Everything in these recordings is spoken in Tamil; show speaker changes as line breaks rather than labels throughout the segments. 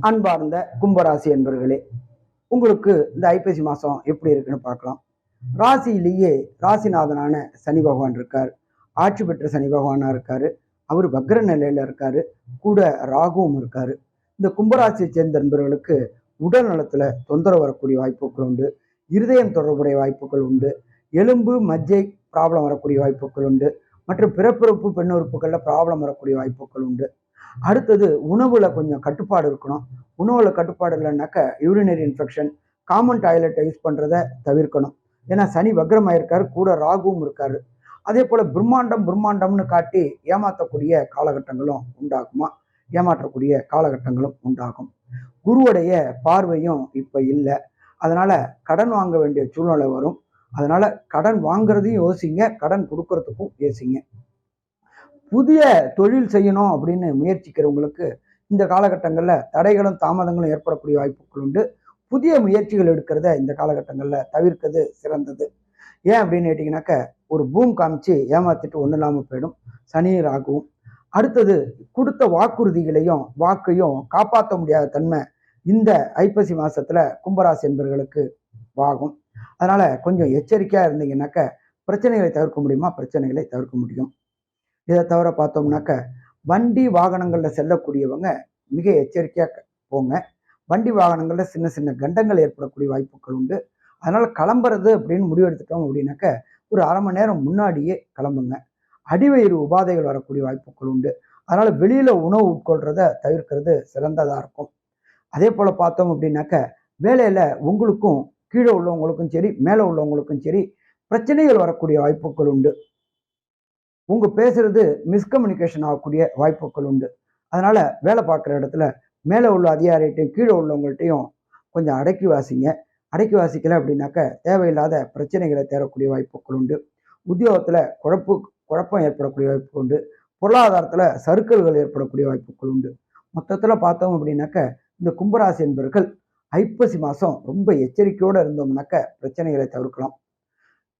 அன்பார்ந்த கும்பராசி என்பர்களே உங்களுக்கு இந்த ஐப்பசி மாதம் எப்படி இருக்குன்னு பார்க்கலாம். ராசியிலேயே ராசிநாதனான சனி பகவான் இருக்கார். ஆட்சி பெற்ற சனி பகவானாக இருக்கார். அவர் வக்ர நிலையில் இருக்கார். கூட ராகுவும் இருக்கார். இந்த கும்பராசியை சேர்ந்த நண்பர்களுக்கு உடல் நலத்தில் தொந்தரவு வரக்கூடிய வாய்ப்புகள் உண்டு. இருதயம் தொடர்புடைய வாய்ப்புகள் உண்டு. எலும்பு மஜ்ஜை ப்ராப்ளம் வரக்கூடிய வாய்ப்புகள் உண்டு. மற்றும் பிறப்பிறப்பு பெண் உறுப்புகளில் ப்ராப்ளம் வரக்கூடிய வாய்ப்புகள் உண்டு. அடுத்தது உணவுல கொஞ்சம் கட்டுப்பாடு இருக்கணும். உணவுல கட்டுப்பாடு இல்லைன்னாக்க யூரினரி இன்ஃபெக்ஷன் காமன் டாய்லெட்டை யூஸ் பண்ணுறதை தவிர்க்கணும். ஏன்னா சனி வக்ரமாயிருக்காரு கூட ராகுவும் இருக்காரு. அதே போல் பிரம்மாண்டம் பிரம்மாண்டம்னு காட்டி ஏமாற்றக்கூடிய காலகட்டங்களும் உண்டாகுமா? ஏமாற்றக்கூடிய காலகட்டங்களும் உண்டாகும். குருவுடைய பார்வையும் இப்போ இல்லை. அதனால கடன் வாங்க வேண்டிய சூழ்நிலை வரும். அதனால கடன் வாங்குறதையும் யோசிங்க கடன் கொடுக்கறதுக்கும் யோசிங்க புதிய தொழில் செய்யணும் அப்படின்னு முயற்சிக்கிறவங்களுக்கு இந்த காலகட்டங்களில் தடைகளும் தாமதங்களும் ஏற்படக்கூடிய வாய்ப்புகள் உண்டு. புதிய முயற்சிகள் எடுக்கிறத இந்த காலகட்டங்களில் தவிர்க்கிறது சிறந்தது. ஏன் அப்படின்னு கேட்டிங்கனாக்க ஒரு பூம் காமிச்சு ஏமாத்திட்டு ஒன்றும் இல்லாமல் போயிடும். சனியர் ஆகும் அடுத்தது கொடுத்த வாக்குறுதிகளையும் வாக்கையும் காப்பாற்ற முடியாத தன்மை இந்த ஐப்பசி மாதத்தில் கும்பராசி என்பர்களுக்கு வாகும். அதனால் கொஞ்சம் எச்சரிக்கையாக இருந்தீங்கன்னாக்க பிரச்சனைகளை தவிர்க்க முடியுமா? பிரச்சனைகளை தவிர்க்க முடியும். இதை தவிர பார்த்தோம்னாக்க வண்டி வாகனங்களில் செல்லக்கூடியவங்க மிக எச்சரிக்கையாக போங்க. வண்டி வாகனங்களில் சின்ன சின்ன கண்டங்கள் ஏற்படக்கூடிய வாய்ப்புகள் உண்டு. அதனால் கிளம்புறது அப்படின்னு முடிவெடுத்துட்டோம் அப்படின்னாக்க ஒரு அரை மணி நேரம் முன்னாடியே கிளம்புங்க. அடிவயிறு உபாதைகள் வரக்கூடிய வாய்ப்புகள் உண்டு. அதனால் வெளியில் உணவு உட்கொள்கிறத தவிர்க்கிறது சிறந்ததாக இருக்கும். அதே போல் பார்த்தோம் அப்படின்னாக்க வேலையில் உங்களுக்கும் கீழே உள்ளவங்களுக்கும் சரி மேலே உள்ளவங்களுக்கும் சரி பிரச்சனைகள் வரக்கூடிய வாய்ப்புகள் உண்டு. உங்க பேசுறது மிஸ்கம்யூனிகேஷன் ஆகக்கூடிய வாய்ப்புகள் உண்டு. அதனால வேலை பார்க்குற இடத்துல மேலே உள்ள அதிகாரிகிட்டையும் கீழே உள்ளவங்கள்ட்டையும் கொஞ்சம் அடக்கி வாசிங்க. அடக்கி வாசிக்கல அப்படின்னாக்க தேவையில்லாத பிரச்சனைகளை தேரக்கூடிய வாய்ப்புகள் உண்டு. உத்தியோகத்தில் குழப்பு குழப்பம் ஏற்படக்கூடிய வாய்ப்பு உண்டு. பொருளாதாரத்தில் சறுக்கல்கள் ஏற்படக்கூடிய வாய்ப்புகள் உண்டு. மொத்தத்தில் பார்த்தோம் அப்படின்னாக்க இந்த கும்பராசி என்பவர்கள் ஐப்பசி மாதம் ரொம்ப எச்சரிக்கையோடு இருந்தோம்னாக்க பிரச்சனைகளை தவிர்க்கலாம்.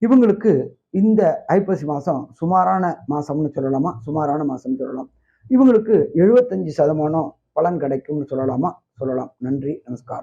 இவங்களுக்கு இந்த ஐப்பசி மாதம் சுமாரான மாதம்னு சொல்லலாமா? சுமாரான மாதம்னு சொல்லலாம். இவங்களுக்கு எழுபத்தஞ்சு சதமானம் பலன் கிடைக்கும்னு சொல்லலாமா? சொல்லலாம். நன்றி நமஸ்காரம்.